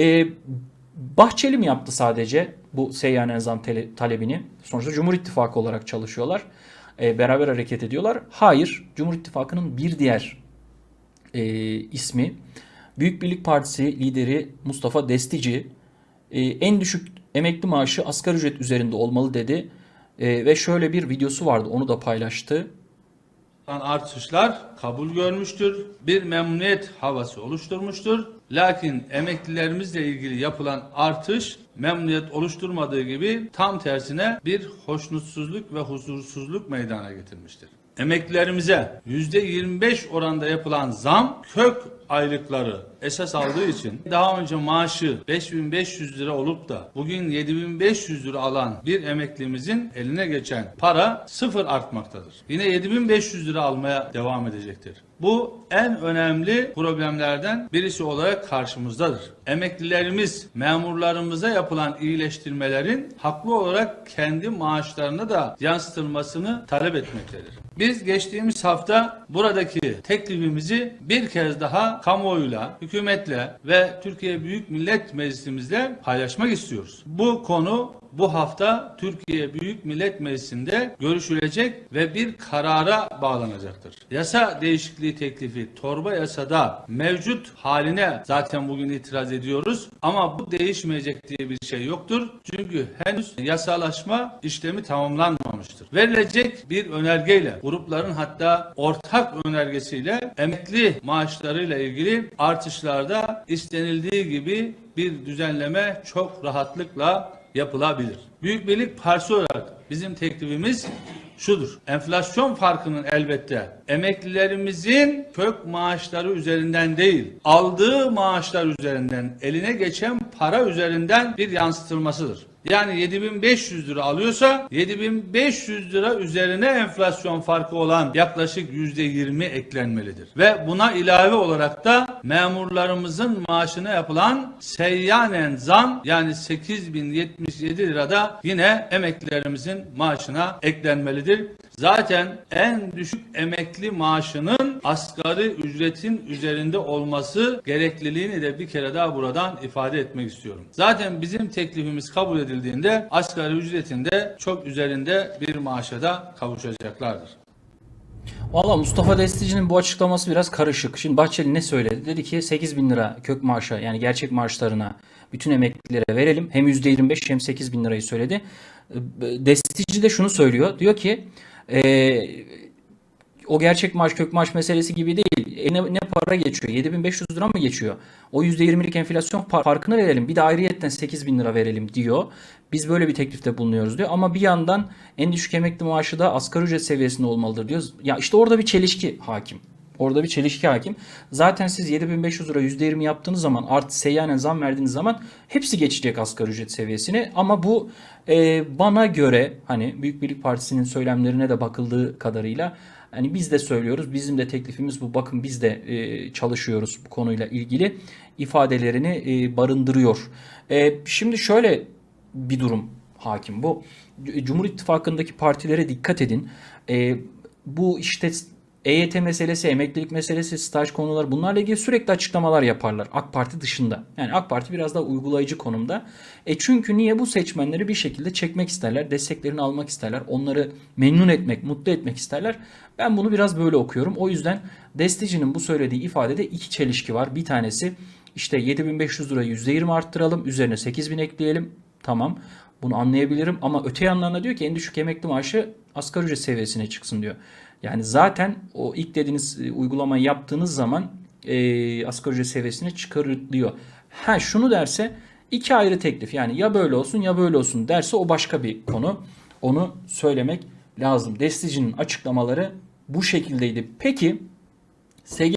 E, Bahçeli mi yaptı sadece bu seyyanen zam tele- talebini? Sonuçta Cumhur İttifakı olarak çalışıyorlar. E, beraber hareket ediyorlar. Hayır. Cumhur İttifakı'nın bir diğer e, ismi Büyük Birlik Partisi lideri Mustafa Destici e, en düşük emekli maaşı asgari ücret üzerinde olmalı dedi. E, ve şöyle bir videosu vardı onu da paylaştı. Artışlar kabul görmüştür. Bir memnuniyet havası oluşturmuştur. Lakin emeklilerimizle ilgili yapılan artış memnuniyet oluşturmadığı gibi tam tersine bir hoşnutsuzluk ve huzursuzluk meydana getirmiştir. Emeklilerimize %25 oranda yapılan zam kök aylıkları esas aldığı için daha önce maaşı 5500 lira olup da bugün 7500 lira alan bir emeklimizin eline geçen para sıfır artmaktadır. Yine 7500 lira almaya devam edecektir. Bu en önemli problemlerden birisi olarak karşımızdadır. Emeklilerimiz memurlarımıza yapılan iyileştirmelerin haklı olarak kendi maaşlarına da yansıtılmasını talep etmektedir. Biz geçtiğimiz hafta buradaki teklifimizi bir kez daha kamuoyuyla, hükümetle ve Türkiye Büyük Millet Meclisimizle paylaşmak istiyoruz. Bu konu bu hafta Türkiye Büyük Millet Meclisi'nde görüşülecek ve bir karara bağlanacaktır. Yasa değişikliği teklifi torba yasada mevcut haline zaten bugün itiraz ediyoruz ama bu değişmeyecek diye bir şey yoktur. Çünkü henüz yasalaşma işlemi tamamlanmamıştır. Verilecek bir önergeyle grupların hatta ortak önergesiyle emekli maaşlarıyla ilgili artışlarda istenildiği gibi bir düzenleme çok rahatlıkla yapılabilir. Büyük Birlik Partisi olarak bizim teklifimiz şudur. Enflasyon farkının elbette emeklilerimizin kök maaşları üzerinden değil, aldığı maaşlar üzerinden, eline geçen para üzerinden bir yansıtılmasıdır. Yani 7500 lira alıyorsa 7500 lira üzerine enflasyon farkı olan yaklaşık %20 eklenmelidir. Ve buna ilave olarak da memurlarımızın maaşına yapılan seyyanen zam yani 8077 lirada yine emeklilerimizin maaşına eklenmelidir. Zaten en düşük emekli maaşının asgari ücretin üzerinde olması gerekliliğini de bir kere daha buradan ifade etmek istiyorum. Zaten bizim teklifimiz kabul edildiğinde asgari ücretin de çok üzerinde bir maaşa da kavuşacaklardır. Valla Mustafa Destici'nin bu açıklaması biraz karışık. Şimdi Bahçeli ne söyledi? Dedi ki 8 bin lira kök maaşa yani gerçek maaşlarına bütün emeklilere verelim. Hem %25 hem 8 bin lirayı söyledi. Destici de şunu söylüyor. Diyor ki eee, o gerçek maaş kök maaş meselesi gibi değil. E ne, para geçiyor? 7500 lira mı geçiyor? O %20'lik enflasyon farkını verelim. Bir de ayrıyetten 8000 lira verelim diyor. Biz böyle bir teklifte bulunuyoruz diyor. Ama bir yandan en düşük emekli maaşı da asgari ücret seviyesinde olmalıdır diyoruz. Ya işte orada bir çelişki hakim. Orada bir çelişki hakim. Zaten siz 7500 lira %20 yaptığınız zaman artı seyyanen zam verdiğiniz zaman hepsi geçecek asgari ücret seviyesine. Ama bu e, bana göre hani Büyük Birlik Partisi'nin söylemlerine de bakıldığı kadarıyla Hani biz de söylüyoruz. Bizim de teklifimiz bu. Bakın biz de e, çalışıyoruz bu konuyla ilgili ifadelerini e, barındırıyor. E, şimdi şöyle bir durum hakim bu. Cumhur İttifakı'ndaki partilere dikkat edin. E, bu işte EYT meselesi, emeklilik meselesi, staj konuları bunlarla ilgili sürekli açıklamalar yaparlar AK Parti dışında. Yani AK Parti biraz daha uygulayıcı konumda. E çünkü niye bu seçmenleri bir şekilde çekmek isterler, desteklerini almak isterler, onları memnun etmek, mutlu etmek isterler. Ben bunu biraz böyle okuyorum. O yüzden Destici'nin bu söylediği ifadede iki çelişki var. Bir tanesi işte 7500 lira %20 arttıralım, üzerine 8000 ekleyelim. Tamam. Bunu anlayabilirim ama öte yandan da diyor ki en düşük emekli maaşı asgari ücret seviyesine çıksın diyor. Yani zaten o ilk dediğiniz e, uygulamayı yaptığınız zaman e, asgari ücret seviyesine çıkarılıyor. Ha şunu derse iki ayrı teklif yani ya böyle olsun ya böyle olsun derse o başka bir konu. Onu söylemek lazım. Destici'nin açıklamaları bu şekildeydi. Peki SG